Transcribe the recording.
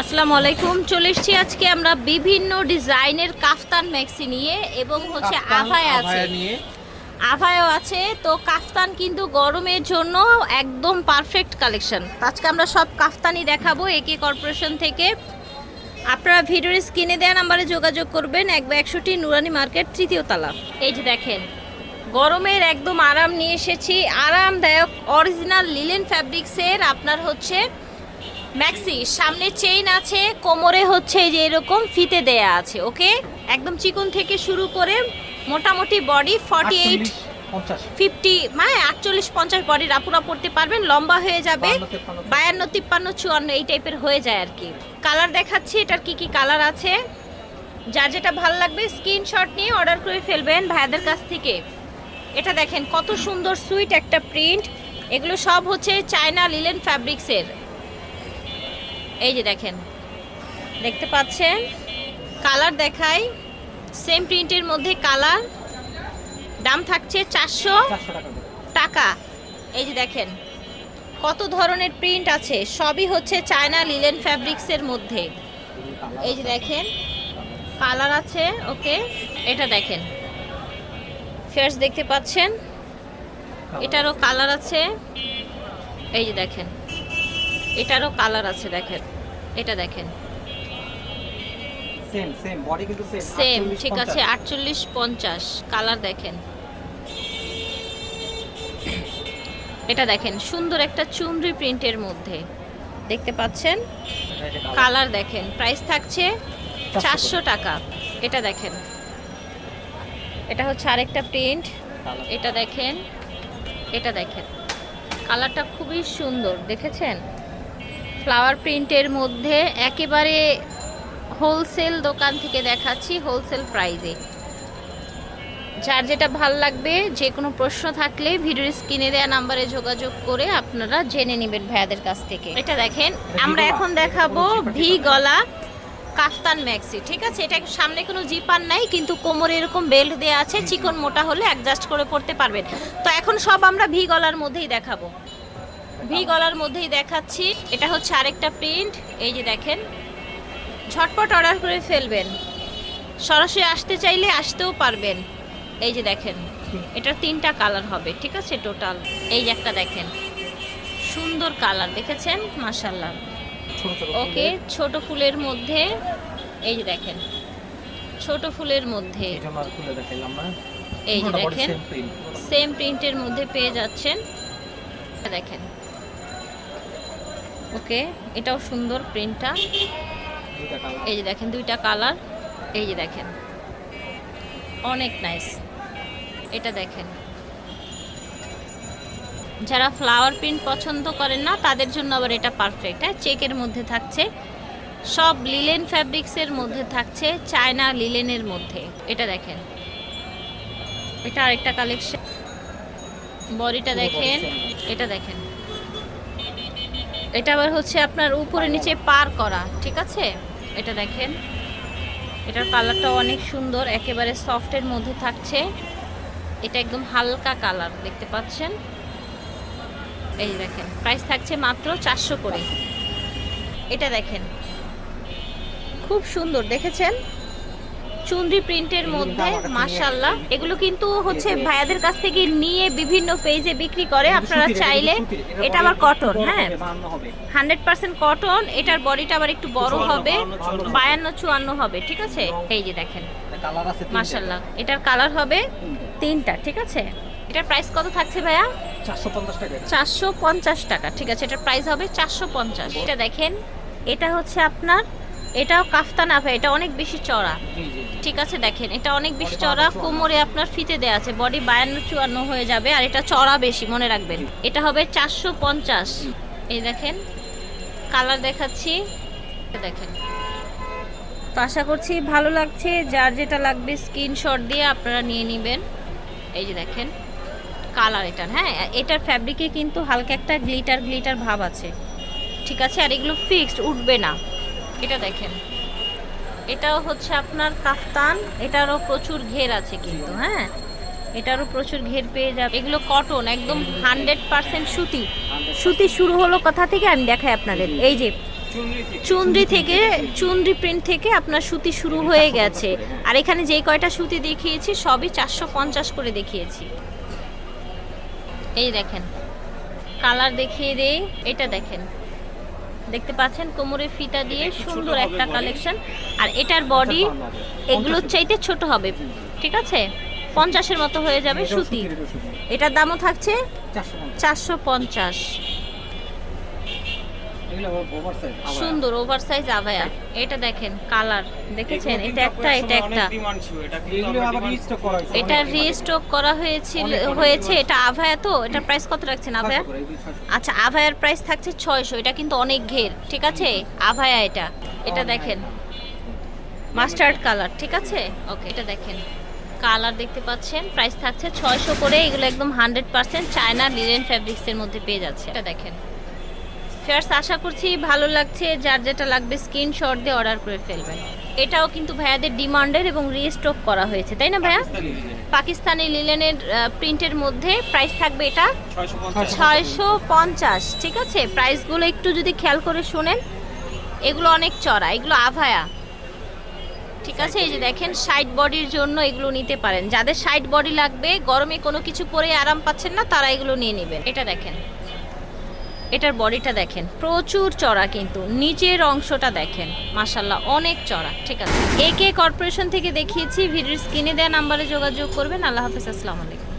আসসালামু আলাইকুম। চলে এসেছি আজকে আমরা বিভিন্ন ডিজাইনের কাফতান ম্যাক্সি নিয়ে এবং হচ্ছে আভায় আছে। আভায়ও আছে। তো কাফতান কিন্তু গরমের জন্য একদম পারফেক্ট কালেকশন আজকে আমরা সব কাফতানই দেখাবো একে কর্পোরেশন থেকে। আপনারা ভিডিওর স্ক্রিনে দেওয়া নাম্বারে যোগাযোগ করবেন। এক বা একশোটি নুরানি মার্কেট তৃতীয় তলা। এই যে দেখেন গরমের একদম আরাম নিয়ে এসেছি। আরামদায়ক অরিজিনাল লিলেন ফ্যাব্রিক্সের আপনার হচ্ছে ম্যাক্সি সামনে চেইন আছে কোমরে হচ্ছে যে এরকম ফিতে দেয়া আছে ওকে? একদম চিকন থেকে শুরু করে মোটামুটি বডি ফর্টি এইট 48, পঞ্চাশ। ফিফটি মানে আটচল্লিশ পঞ্চাশ বডির আপুরা পড়তে পারবেন লম্বা হয়ে যাবে বায়ান্ন তিপ্পান্ন চুয়ান্ন এই টাইপের হয়ে যায় আর কি। কালার দেখাচ্ছি এটার কি কি কালার আছে? যার যেটা ভালো লাগবে স্ক্রিনশট নিয়ে অর্ডার করে ফেলবেন ভাইয়াদের কাছ থেকে। এটা দেখেন কত সুন্দর সুইট একটা প্রিন্ট এগুলো সব হচ্ছে চায়না লিলেন ফ্যাব্রিক্সের এই যে দেখেন। দেখতে পাচ্ছেন? কালার দেখাই। সেম প্রিন্টের মধ্যে কালার। দাম থাকছে চারশো টাকা এই যে দেখেন কত ধরনের প্রিন্ট আছে? সবই হচ্ছে চায়না লিলেন ফ্যাব্রিক্সের মধ্যে। এই যে দেখেন কালার আছে ওকে। এটা দেখেন। ফেয়ার্স দেখতে পাচ্ছেন? এটারও কালার আছে। এই যে দেখেন এটারও কালার আছে দেখেন। এটা দেখেন। সেম সেম বডি কিন্তু সেম সেম ঠিক আছে আটচল্লিশ পঞ্চাশ কালার দেখেন। এটা দেখেন সুন্দর একটা চুনরি প্রিন্টের মধ্যে। দেখতে পাচ্ছেন? কালার দেখেন প্রাইস থাকছে চারশো টাকা। এটা দেখেন। এটা হচ্ছে আরেকটা প্রিন্ট এটা দেখেন এটা দেখেন। কালারটা খুবই সুন্দর দেখেছেন? ফ্লাওয়ার প্রিন্টের মধ্যে একেবারে হোলসেল দোকান থেকে দেখাচ্ছি হোলসেল প্রাইজে যার যেটা ভালো লাগবে যে কোনো প্রশ্ন থাকলে ভিডিওর স্ক্রিনে দেওয়া নাম্বারে যোগাযোগ করে আপনারা জেনে নেবেন ভাইয়াদের কাছ থেকে। এটা দেখেন আমরা এখন দেখাবো ভি গলা কাফতান ম্যাক্সি ঠিক আছে? এটা সামনে কোনো জিপার নাই কিন্তু কোমরে এরকম বেল্ট দেওয়া আছে চিকন মোটা হলে অ্যাডজাস্ট করে পড়তে পারবেন। তো এখন সব আমরা ভি গলার মধ্যেই দেখাবো। ভি গলার মধ্যেই দেখাচ্ছি। এটা হচ্ছে আরেকটা প্রিন্ট এই যে দেখেন ঝটপট অর্ডার করে ফেলবেন। সরাসরি আসতে চাইলে আসতেও পারবেন। এই যে দেখেন এটার তিনটা কালার হবে ঠিক আছে? টোটাল এই যে একটা দেখেন সুন্দর কালার দেখেছেন? ছোট ওকে ছোট ফুলের মধ্যে এই যে দেখেন ছোট ফুলের মধ্যে। এই যে দেখেন সেম প্রিন্টের মধ্যে পেয়ে যাচ্ছেন। দেখেন ওকে এটাও সুন্দর প্রিন্টটা এই যে দেখেন দুইটা কালার এই যে দেখেন অনেক নাইস এটা দেখেন। যারা ফ্লাওয়ার প্রিন্ট পছন্দ করেন না তাদের জন্য আবার এটা পারফেক্ট হ্যাঁ চেকের মধ্যে থাকছে। সব লিলেন ফ্যাব্রিক্সের মধ্যে থাকছে চায়না লিলেনের মধ্যে। এটা দেখেন। এটা আরেকটা কালেকশন বডিটা দেখেন। এটা দেখেন। এটা আবার হচ্ছে আপনার উপরে নিচে পার করা, ঠিক আছে? এটা দেখেন। এটার কালারটাও অনেক সুন্দর, একেবারে সফটের মধ্যে থাকছে। এটা একদম হালকা কালার, দেখতে পাচ্ছেন? এই দেখেন প্রাইস থাকছে মাত্র চারশো করে এটা দেখেন, খুব সুন্দর, দেখেছেন? চুনরি প্রিন্টের মধ্যে মাশাল্লাহ এগুলো কিন্তু হচ্ছে ভাইয়াদের কাছ থেকে নিয়ে বিভিন্ন পেজে বিক্রি করে আপনারা চাইলে এটা আবার কটন হ্যাঁ। হান্ড্রেড পার্সেন্ট কটন এটার বডিটা আবার একটু বড় হবে বায়ান্ন চুয়ান্ন হবে ঠিক আছে? এই যে দেখেন। মাশাল্লাহ এটার কালার হবে তিনটা। ঠিক আছে? এটার প্রাইস কত থাকছে ভাইয়া? 450 টাকা এটা। চারশো পঞ্চাশ টাকা ঠিক আছে? এটার প্রাইস হবে চারশো পঞ্চাশ। এটা দেখেন এটা হচ্ছে আপনার এটাও কাফতান আফা এটা অনেক বেশি চড়া। ঠিক আছে দেখেন এটা অনেক বেশি চড়া কোমরে আপনার ফিতে দেওয়া আছে বডি বায়ান্ন চুয়ান্ন হয়ে যাবে আর এটা চড়া বেশি মনে রাখবেন। এটা হবে চারশো পঞ্চাশ। এই দেখেন কালার দেখাচ্ছি দেখেন। তো আশা করছি ভালো লাগছে যার যেটা লাগবে স্ক্রিনশট দিয়ে আপনারা নিয়ে নেবেন। এই যে দেখেন কালার এটার হ্যাঁ এটার ফ্যাব্রিকে কিন্তু হালকা একটা গ্লিটার গ্লিটার ভাব আছে। ঠিক আছে আর এগুলো ফিক্সড উঠবে না। এটা দেখেন। এটাও হচ্ছে আপনার কাফতান, এটারও প্রচুর ঘের আছে কিন্তু হ্যাঁ? এটারও প্রচুর ঘের পেয়ে যাবে এগুলো কটন একদম হান্ড্রেড পার্সেন্ট সুতি। সুতি শুরু হলো কথা থেকে? আমি দেখাই আপনাদের। এই যে, চুনরি থেকে, চুনরি প্রিন্ট থেকে আপনার সুতি শুরু হয়ে গেছে। আর এখানে যেই কয়টা সুতি দেখিয়েছি, সবই চারশো পঞ্চাশ করে দেখিয়েছি। এই দেখেন, কালার দেখিয়ে দেই, এটা দেখেন। দেখতে পাচ্ছেন কোমরে ফিতা দিয়ে সুন্দর একটা কালেকশন আর এটার বডি এগুলোর চাইতে ছোট হবে ঠিক আছে? পঞ্চাশের মতো হয়ে যাবে সুতি। এটার দামও থাকছে চারশো পঞ্চাশ চারশো পঞ্চাশ এগুলো ওভার সাইজ সুন্দর ওভার সাইজ আভায়া। এটা দেখেন কালার দেখেছেন? এটা একটা এটা একটা। এটা রিস্টক করা হয়েছিল হয়েছে। এটা আভায়া তো? এটা প্রাইস কত রাখছেন আভায়া? আচ্ছা আভায়ার প্রাইস থাকছে ছয়শো। এটা কিন্তু অনেক ঘের ঠিক আছে? আভায়া এটা। এটা দেখেন। মাস্টার্ড কালার ঠিক আছে? ওকে এটা দেখেন। কালার দেখতে পাচ্ছেন প্রাইস থাকছে ছয়শো করে। এগুলো একদম হান্ড্রেড পার্সেন্ট চায়না লিলেন ফ্যাব্রিক্সের মধ্যে পেয়ে যাচ্ছে। এটা দেখেন। ফেয়ার্স আশা করছি ভালো লাগছে। যার যেটা লাগবে স্ক্রিনশট দিয়ে অর্ডার করে ফেলবেন। এটাও কিন্তু ভাইয়াদের ডিমান্ডের এবং রিস্টক করা হয়েছে তাই না ভাইয়া? পাকিস্তানি লিলেনের প্রিন্টের মধ্যে প্রাইস থাকবে এটা ছয়শো পঞ্চাশ। ঠিক আছে? প্রাইসগুলো একটু যদি খেয়াল করে শোনেন এগুলো অনেক চড়া এগুলো আভায়া। ঠিক আছে? এই যে দেখেন সাইড বডির জন্য এগুলো নিতে পারেন। যাদের সাইড বডি লাগবে গরমে কোনো কিছু পরে আরাম পাচ্ছেন না তারা এগুলো নিয়ে নেবেন। এটা দেখেন। এটার বডিটা দেখেন। প্রচুর চড়া কিন্তু। নিচের অংশটা দেখেন। মাসাল্লাহ অনেক চড়া। ঠিক আছে। একে কর্পোরেশন থেকে দেখিয়েছি, ভিডিওর স্ক্রিনে দেওয়া নাম্বারে যোগাযোগ করবেন। আল্লাহ হাফিজ, আসসালামু আলাইকুম।